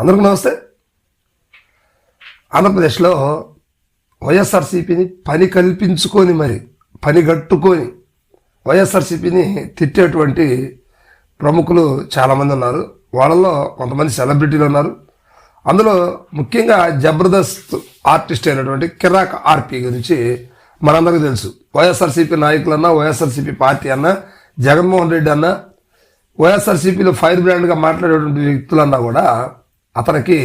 అందరికీ నమస్తే. ఆంధ్రప్రదేశ్లో వైఎస్ఆర్సీపీని పని కల్పించుకొని మరి పని గట్టుకొని వైఎస్ఆర్సీపీని తిట్టేటువంటి ప్రముఖులు చాలామంది ఉన్నారు. వాళ్ళలో కొంతమంది సెలబ్రిటీలు ఉన్నారు. అందులో ముఖ్యంగా జబర్దస్త్ ఆర్టిస్ట్ అయినటువంటి కిరాక్ ఆర్పి గురించి మనందరికీ తెలుసు. వైఎస్ఆర్సీపీ నాయకులన్నా వైఎస్ఆర్సీపీ పార్టీ అన్నా జగన్మోహన్ రెడ్డి అన్నా వైఎస్ఆర్సీపీలో ఫైర్ బ్రాండ్గా మాట్లాడేటువంటి వ్యక్తులన్నా కూడా అతనికి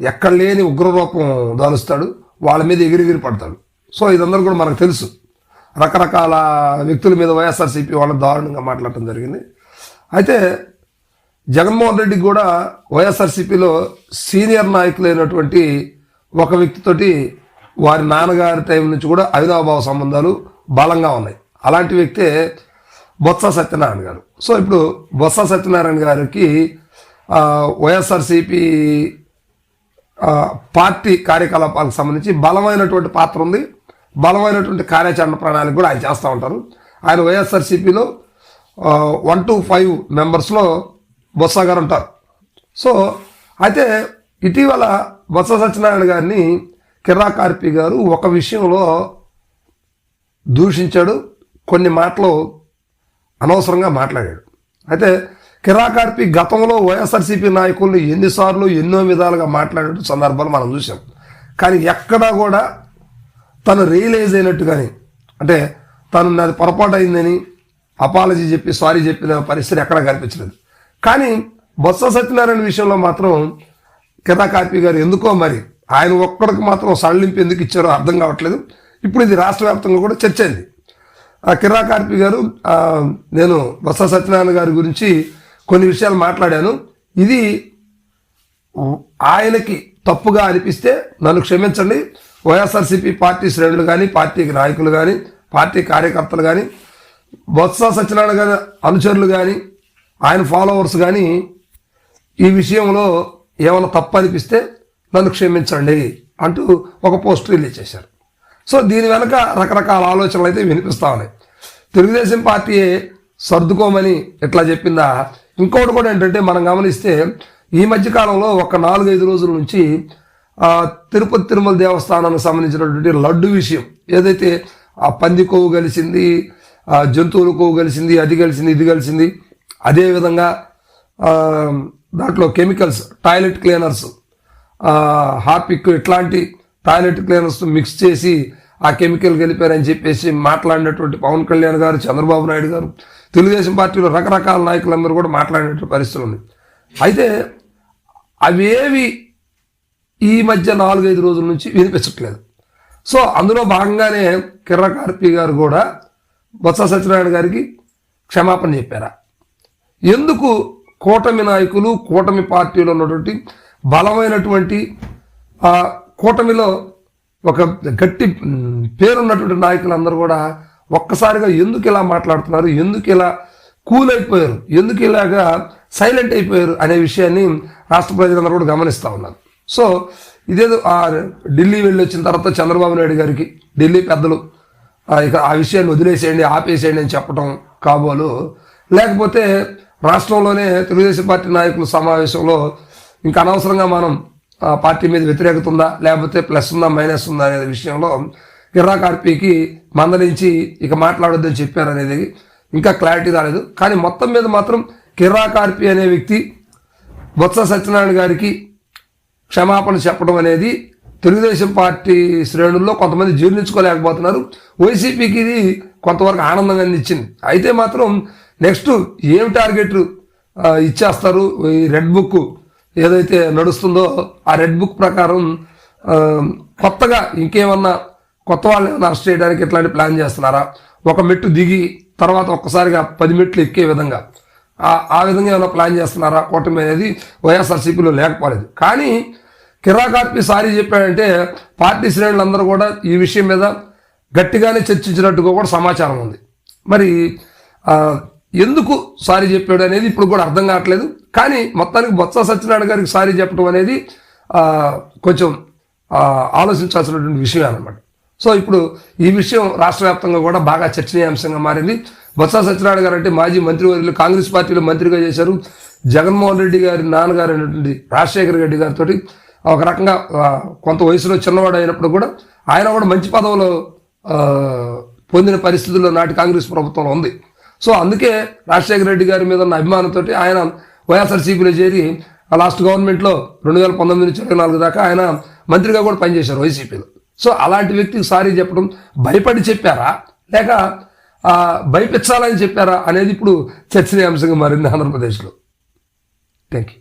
ఎక్కడ లేని ఉగ్రరూపం దాలుస్తాడు వాళ్ళ మీద ఎగిరిగిరి పడతాడు. సో ఇదందరూ కూడా మనకు తెలుసు. రకరకాల వ్యక్తుల మీద వైఎస్ఆర్సీపీ వాళ్ళ దారుణంగా మాట్లాడటం జరిగింది. అయితే జగన్మోహన్ రెడ్డి కూడా వైఎస్ఆర్సీపీలో సీనియర్ నాయకులైనటువంటి ఒక వ్యక్తితోటి వారి నాన్నగారి టైం నుంచి కూడా అవినాభావ సంబంధాలు బలంగా ఉన్నాయి. అలాంటి వ్యక్తే బొత్స సత్యనారాయణ గారు. సో ఇప్పుడు బొత్స సత్యనారాయణ గారికి వైఎస్ఆర్సీపీ పార్టీ కార్యకలాపాలకు సంబంధించి బలమైనటువంటి పాత్ర ఉంది. బలమైనటువంటి కార్యాచరణ ప్రణాళిక కూడా ఆయన చేస్తూ ఉంటారు. ఆయన వైఎస్ఆర్సీపీలో వన్ టు ఫైవ్ మెంబర్స్లో బొత్స గారు ఉంటారు. సో అయితే ఇటీవల బొత్స సత్యనారాయణ గారిని కిరాకార్పి గారు ఒక విషయంలో దూషించాడు. కొన్ని మాటలు అనవసరంగా మాట్లాడాడు. అయితే కిరాకార్పి గతంలో వైఎస్ఆర్సీపీ నాయకుల్ని ఎన్నిసార్లు ఎన్నో విధాలుగా మాట్లాడే సందర్భాలు మనం చూసాం కానీ ఎక్కడా కూడా తను రియలైజ్ అయినట్టు కానీ అంటే తను నాది పొరపాటు అయిందని అపాలజీ చెప్పి సారీ చెప్పిన పరిస్థితి ఎక్కడా కనిపించలేదు. కానీ బొత్స సత్యనారాయణ విషయంలో మాత్రం కిరాకార్పి గారు ఎందుకో మరి ఆయన ఒక్కడికి మాత్రం సడలింపు ఎందుకు ఇచ్చారో అర్థం కావట్లేదు. ఇప్పుడు ఇది రాష్ట్ర వ్యాప్తంగా కూడా చర్చ అయింది. ఆ కిరా కార్పి గారు నేను బొత్స సత్యనారాయణ గారి గురించి కొన్ని విషయాలు మాట్లాడాను. ఇది ఆయనకి తప్పుగా అనిపిస్తే నన్ను క్షమించండి. వైఎస్ఆర్సీపీ పార్టీ శ్రేణులు కానీ పార్టీ నాయకులు కానీ పార్టీ కార్యకర్తలు కానీ బొత్స సత్యనారాయణ గారి అనుచరులు కానీ ఆయన ఫాలోవర్స్ కానీ ఈ విషయంలో ఏమైనా తప్పు అనిపిస్తే నన్ను క్షమించండి అంటూ ఒక పోస్ట్ రిలీజ్ చేశారు. సో దీని వెనక రకరకాల ఆలోచనలు అయితే వినిపిస్తా ఉన్నాయి. తెలుగుదేశం పార్టీ సర్దుకోమని ఎట్లా చెప్పిందా? ఇంకోటి కూడా ఏంటంటే మనం గమనిస్తే ఈ మధ్య కాలంలో ఒక నాలుగైదు రోజుల నుంచి తిరుపతి తిరుమల దేవస్థానానికి సంబంధించినటువంటి లడ్డు విషయం ఏదైతే ఆ పంది కొవ్వు కలిసింది ఆ జంతువుల కొవ్వు కలిసింది అది కలిసింది ఇది కలిసింది అదేవిధంగా దాంట్లో కెమికల్స్ టాయిలెట్ క్లీనర్స్ హార్పిక్ ఇట్లాంటి టాయిలెట్ క్లీనర్స్ మిక్స్ చేసి ఆ కెమికల్ కలిపారని చెప్పేసి మాట్లాడినటువంటి పవన్ కళ్యాణ్ గారు చంద్రబాబు నాయుడు గారు తెలుగుదేశం పార్టీలో రకరకాల నాయకులందరూ కూడా మాట్లాడినటువంటి పరిస్థితులు ఉన్నాయి. అయితే అవేవి ఈ మధ్య నాలుగైదు రోజుల నుంచి వినిపించట్లేదు. సో అందులో భాగంగానే కిర్ర కార్పి గారు కూడా బొత్స సత్యనారాయణ గారికి క్షమాపణ చెప్పారా? ఎందుకు కూటమి నాయకులు కూటమి పార్టీలో ఉన్నటువంటి బలమైనటువంటి ఆ కూటమిలో ఒక గట్టి పేరున్నటువంటి పేరున్నటువంటి నాయకులందరూ కూడా ఒక్కసారిగా ఎందుకు ఇలా మాట్లాడుతున్నారు? ఎందుకు ఇలా కూల్ అయిపోయారు ఎందుకు ఇలాగా సైలెంట్ అయిపోయారు? అనే విషయాన్ని రాష్ట్ర ప్రజలందరూ కూడా గమనిస్తూ ఉన్నారు. సో ఇదేదో ఆ ఢిల్లీ వెళ్ళి వచ్చిన తర్వాత చంద్రబాబు నాయుడు గారికి ఢిల్లీ పెద్దలు ఇక ఆ విషయాన్ని వదిలేసేయండి ఆపేసేయండి అని చెప్పడం కాబోలు. లేకపోతే రాష్ట్రంలోనే తెలుగుదేశం పార్టీ నాయకుల సమావేశంలో ఇంకా అనవసరంగా మనం పార్టీ మీద వ్యతిరేకత ఉందా? లేకపోతే ప్లస్ ఉందా మైనస్ ఉందా అనే విషయంలో కిర్రా కార్పీకి మందలించి ఇక మాట్లాడొద్దని చెప్పారు అనేది ఇంకా క్లారిటీ రాలేదు. కానీ మొత్తం మీద మాత్రం కిర్రా కార్పీ అనే వ్యక్తి బొత్స సత్యనారాయణ గారికి క్షమాపణ చెప్పడం అనేది తెలుగుదేశం పార్టీ శ్రేణుల్లో కొంతమంది జీర్ణించుకోలేకపోతున్నారు. వైసీపీకి ఇది కొంతవరకు ఆనందంగా అందించింది అయితే మాత్రం నెక్స్ట్ ఏం టార్గెట్ ఇచ్చేస్తారు? ఈ రెడ్ బుక్ ఏదైతే నడుస్తుందో ఆ రెడ్ బుక్ ప్రకారం కొత్తగా ఇంకేమన్నా కొత్త వాళ్ళు ఏమైనా అరెస్ట్ చేయడానికి ఇట్లాంటి ప్లాన్ చేస్తున్నారా? ఒక మెట్టు దిగి తర్వాత ఒక్కసారిగా పది మెట్లు ఎక్కే విధంగా. ఆ- విధంగా ఏమైనా ప్లాన్ చేస్తున్నారా? కూటమి అనేది వైఎస్ఆర్సీపీలో లేకపోలేదు. కానీ కిరాకార్పి సారీ చెప్పాడంటే పార్టీ శ్రేణులందరూ కూడా ఈ విషయం మీద గట్టిగానే చర్చించినట్టుగా కూడా సమాచారం ఉంది. మరి ఎందుకు సారీ చెప్పాడు అనేది ఇప్పుడు కూడా అర్థం కావట్లేదు. కానీ మొత్తానికి బొత్స సత్యనారాయణ గారికి సారీ చెప్పడం అనేది కొంచెం ఆలోచించాల్సినటువంటి విషయం అనమాట సో ఇప్పుడు ఈ విషయం రాష్ట్ర వ్యాప్తంగా కూడా బాగా చర్చనీయాంశంగా మారింది. బొత్స సత్యనారాయణ గారు అంటే మాజీ మంత్రివర్యులు కాంగ్రెస్ పార్టీలో మంత్రిగా చేశారు జగన్మోహన్ రెడ్డి గారి నాన్నగారు అయినటువంటి రాజశేఖర రెడ్డి గారితో ఒక రకంగా కొంత వయసులో చిన్నవాడు అయినప్పుడు కూడా ఆయన కూడా మంచి పదవులు పొందిన పరిస్థితుల్లో నాటి కాంగ్రెస్ ప్రభుత్వంలో ఉంది. సో అందుకే రాజశేఖర రెడ్డి గారి మీద ఉన్న అభిమానంతో ఆయన వైఎస్ఆర్సీపీలో చేరి ఆ లాస్ట్ గవర్నమెంట్లో రెండు వేల పంతొమ్మిది నుంచి ఇరవై నాలుగు దాకా ఆయన మంత్రిగా కూడా పనిచేశారు వైసీపీలో. సో అలాంటి వ్యక్తికి సారీ చెప్పడం భయపడి చెప్పారా? లేక ఆ, భయపించాలని చెప్పారా? అనేది ఇప్పుడు చర్చనీయాంశంగా మారింది ఆంధ్రప్రదేశ్లో. Thank you